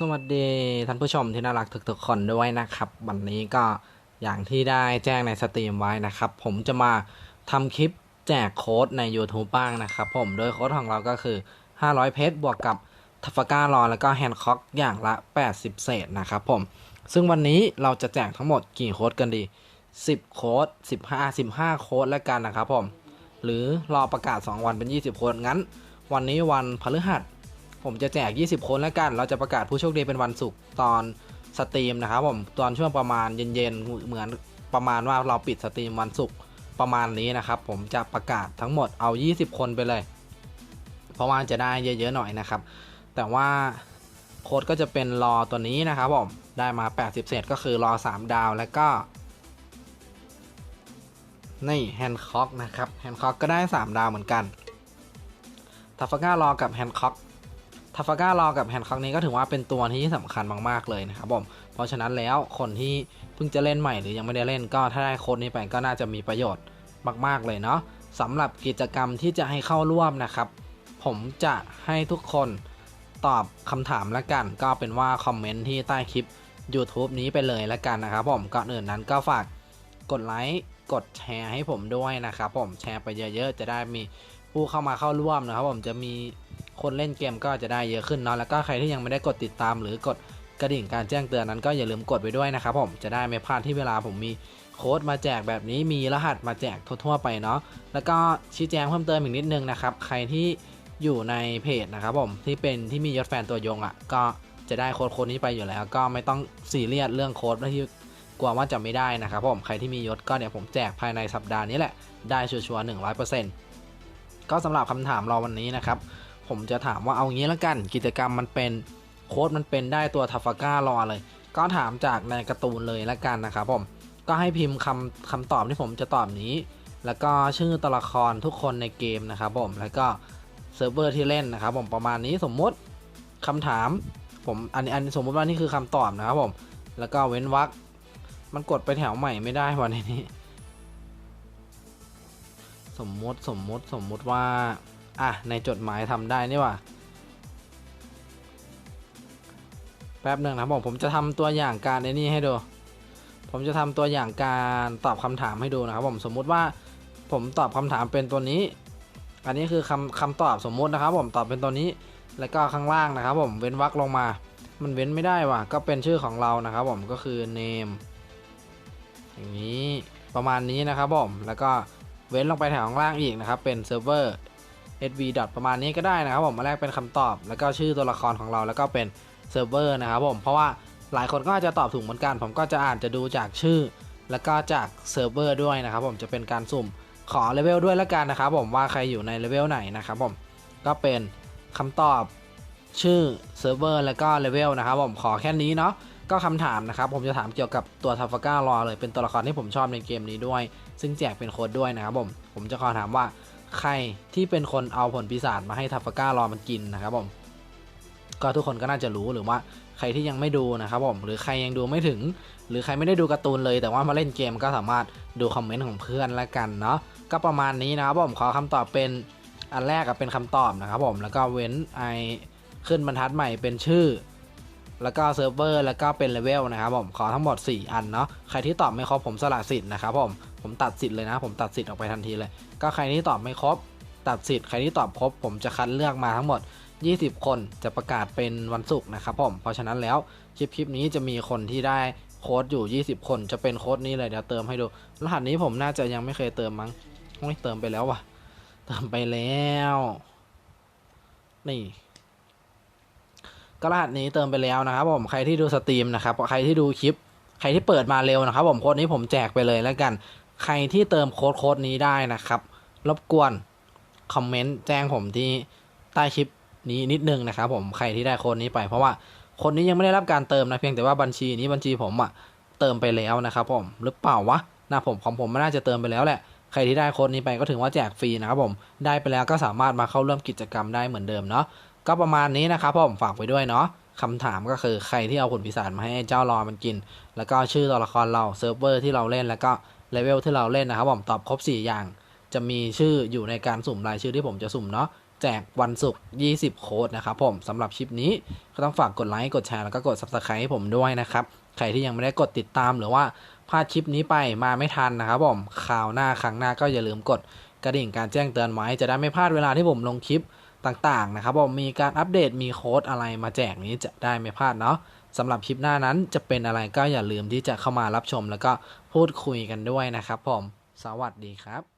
สวัสดีท่านผู้ชมที่น่ารักทุกๆคนด้วยนะครับ วันนี้ก็อย่างที่ได้แจ้งในสตรีมไว้นะครับ ผมจะมาทำคลิปแจกโค้ดใน YouTube บ้างนะครับผมโดยโค้ดของเราก็คือ 500 เพชรบวกกับทัฟก้ารอแล้วก็แฮนด์คอกอย่างละ 80 เศษนะครับผม ซึ่งวันนี้เราจะแจกทั้งหมดกี่โค้ดกันดี 10 โค้ด 15 15 โค้ดแล้วกันนะครับผม หรือรอประกาศ 2 วันเป็น 20 โค้ดงั้น วันนี้วันพฤหัส ผมจะแจก 20 คนแล้วกัน เราจะประกาศผู้โชคดีเป็นวันศุกร์ตอนสตรีมนะครับผมตอนช่วงประมาณเย็นๆเหมือนประมาณว่าเราปิดสตรีมวันศุกร์ประมาณนี้นะครับ ผมจะประกาศทั้งหมดเอา 20 คนไปเลย เพราะว่าจะได้เยอะๆหน่อยนะครับ แต่ว่าโค้ดก็จะเป็นรอตัวนี้นะครับผมได้มา 80 เศษก็คือรอ 3 ดาวแล้วก็ นี่แฮนค็อกนะครับแฮนค็อกก็ได้ 3 ดาวเหมือนกันทัฟก้ารอกับแฮนค็อก ทัฟก้ารอกับแฮนด์คอกนี้ก็ถือว่าเป็นตัวที่สำคัญมากๆเลยนะครับผมเพราะฉะนั้นแล้วคนที่เพิ่งจะเล่นใหม่หรือยังไม่ได้เล่นก็ถ้าได้โค้ดนี้ไปก็น่าจะมีประโยชน์มากๆเลยเนาะสำหรับกิจกรรมที่จะให้เข้าร่วมนะครับ ผมจะให้ทุกคนตอบคำถามละกัน ก็เป็นว่าคอมเมนต์ที่ใต้คลิป YouTube นี้ไปเลยละกันนะครับผมก่อนอื่นนั้นก็ฝากกดไลค์กดแชร์ให้ผมด้วยนะครับผมแชร์ไปเยอะๆ จะได้มีผู้เข้ามาเข้าร่วมนะครับผมจะมี คนเล่นเกมก็จะได้เยอะขึ้นเนาะแล้วก็ใครที่ยังไม่ได้กดติดตามหรือกดกระดิ่งการแจ้งเตือนนั้นก็อย่าลืมกดไปด้วยนะครับผมจะได้ไม่พลาดที่เวลาผมมีโค้ดมาแจกแบบนี้มีรหัสมาแจกทั่วๆไปเนาะแล้วก็ชี้แจงเพิ่มเติมอีกนิดนึงนะครับใครที่อยู่ในเพจนะครับผมที่เป็นที่มียศแฟนตัวยงอะ่ะก็จะได้โค้ดโค้ดนี้ไปอยู่แล้ว ก็ไม่ต้องซีเรียสเรื่องโค้ดที่กลัวว่าจะไม่ได้นะครับผมใครที่มียศก็เดี๋ยวผมแจกภายในสัปดาห์นี้แหละได้ชัวร์ๆหนึ่งร้อยเปอร์เซ็นต์ก็สำหรับคำถามเราวันนี้นะครับ ผมจะถามว่าเอางี้แล้วกัน กิจกรรมมันเป็นโค้ดมันเป็นได้ตัวทัฟก้ารอเลย ก็ถามจากในการ์ตูนเลยแล้วกันนะครับผมก็ให้พิมพ์คำคำตอบที่ผมจะตอบนี้ แล้วก็ชื่อตัวละครทุกคนในเกมนะครับผมแล้วก็เซิร์ฟเวอร์ที่เล่นนะครับผมประมาณนี้สมมติคำถามผมอันนี้อันสมมติว่านี่คือคำตอบนะครับผมแล้วก็เว้นวรรคมันกดไปแถวใหม่ไม่ได้วันนี้ สมมติสมมติสมมติว่า อะ ในจดหมายทำได้นี่ว่าแป๊บหนึ่งนะผมผมจะทำตัวอย่างการในนี่ให้ดู ผมจะทำตัวอย่างการตอบคำถามให้ดูนะครับผมสมมุติว่าผมตอบคำถามเป็นตัวนี้ อันนี้คือคำคำตอบสมมุตินะครับ ผมตอบเป็นตัวนี้ แล้วก็ข้างล่างนะครับ ผมเว้นวรรคลงมา มันเว้นไม่ได้ว่ะ ก็เป็นชื่อของเรานะครับ ผมก็คือ name อย่างนี้ประมาณนี้นะครับผมแล้วก็เว้นลงไปแถวข้างล่างอีกนะครับ เป็นเซิร์ฟเวอร์ sv ประมาณนี้ก็ได้นะครับผมมาแรกเป็นคำตอบ แล้วก็ชื่อตัวละครของเราแล้วก็เป็นเซิร์ฟเวอร์นะครับผมเพราะว่าหลายคนก็อาจจะตอบถูกเหมือนกัน ผมก็จะอ่านจะดูจากชื่อ แล้วก็จากเซิร์ฟเวอร์ด้วยนะครับผมจะเป็นการสุ่มขอเลเวลด้วยแล้วกันนะครับผมว่าใครอยู่ในเลเวลไหนนะครับผมก็เป็นคำตอบชื่อเซิร์ฟเวอร์แล้วก็เลเวลนะครับผมขอแค่นี้เนาะก็คำถามนะครับผมจะถามเกี่ยวกับตัวทัฟก้ารอเลยเป็นตัวละครที่ผมชอบในเกมนี้ด้วย ซึ่งแจกเป็นโค้ดด้วยนะครับผมผมจะขอถามว่า ใครที่เป็นคนเอาผลปีศาจมาให้ทัฟฟก้ารอมันกินนะครับผมก็ทุกคนก็น่าจะรู้หรือว่าใครที่ยังไม่ดูนะครับผมหรือใครยังดูไม่ถึง หรือใครไม่ได้ดูการ์ตูนเลย แต่ว่ามาเล่นเกมก็สามารถดูคอมเมนต์ของเพื่อนละกันเนาะก็ประมาณนี้นะครับผมขอคำตอบเป็นอันแรกกับเป็นคำตอบนะครับผมแล้วก็เว้นไอขึ้นบรรทัดใหม่เป็นชื่อ แล้วก็เซิร์ฟเวอร์แล้วก็เป็นเลเวลนะครับผมขอทั้งหมด 4 อันเนาะใครที่ตอบไม่ครบผมสละสิทธิ์นะครับผม ผมตัดสิทธิ์เลยนะ ผมตัดสิทธิ์ออกไปทันทีเลย ก็ใครที่ตอบไม่ครบ ตัดสิทธิ์ใครที่ตอบครบ ผมจะคัดเลือกมาทั้งหมด 20 คนจะประกาศเป็นวันศุกร์นะครับผมเพราะฉะนั้นแล้วคลิปคลิปนี้จะมีคนที่ได้โค้ดอยู่ 20 คนจะเป็นโค้ดนี้เลยเดี๋ยวเติมให้ดู รหัสนี้ผมน่าจะยังไม่เคยเติมมั้งไม่เติมไปแล้วว่ะ เติมไปแล้ว นี่ก็รหัสนี้เติมไปแล้วนะครับผมใครที่ดูสตรีมนะครับใครที่ดูคลิป ใครที่เปิดมาเร็วนะครับผมโค้ดนี้ผมแจกไปเลยแล้วกัน ใครที่เติมโค้ดโค้ดนี้ได้นะครับ รบกวนคอมเมนต์แจ้งผมที่ใต้คลิปนี้นิดนึงนะครับผมใครที่ได้โค้ดนี้ไปเพราะว่าคนนี้ยังไม่ได้รับการเติมนะเพียงแต่ว่าบัญชีนี้บัญชีผมอะเติมไปแล้วนะครับผมหรือเปล่าวะนะผมของผมไม่น่าจะเติมไปแล้วแหละใครที่ได้โค้ดนี้ไปก็ถือว่าแจกฟรีนะครับผมได้ไปแล้วก็สามารถมาเข้าร่วมกิจกรรมได้เหมือนเดิมเนาะก็ประมาณนี้นะครับผมฝากไว้ด้วยเนาะคำถามก็คือใครที่เอาผลปีศาจมาให้เจ้ารอมันกิน แล้วก็ชื่อตัวละครเราเซิร์ฟเวอร์ที่เราเล่นแล้วก็ เลเวลที่เราเล่นนะครับผมตอบครบ 4 อย่าง จะมีชื่ออยู่ในการสุ่มรายชื่อที่ผมจะสุ่มเนาะแจกวันศุกร์20 โค้ดนะครับผมสำหรับคลิปนี้ก็ต้องฝากกดไลค์กดแชร์แล้วก็กด subscribe ให้ผมด้วยนะครับ ใครที่ยังไม่ได้กดติดตามหรือว่าพลาดคลิปนี้ไปมาไม่ทันนะครับผมคราวหน้าครั้งหน้าก็อย่าลืมกดกระดิ่งการแจ้งเตือนไว้ จะได้ไม่พลาดเวลาที่ผมลงคลิปต่างๆนะครับผมมีการอัปเดตมีโค้ดอะไรมาแจกนี้จะได้ไม่พลาดเนาะ สำหรับคลิปหน้านั้นจะเป็นอะไรก็อย่าลืมที่จะเข้ามารับชม แล้วก็พูดคุยกันด้วยนะครับผม สวัสดีครับ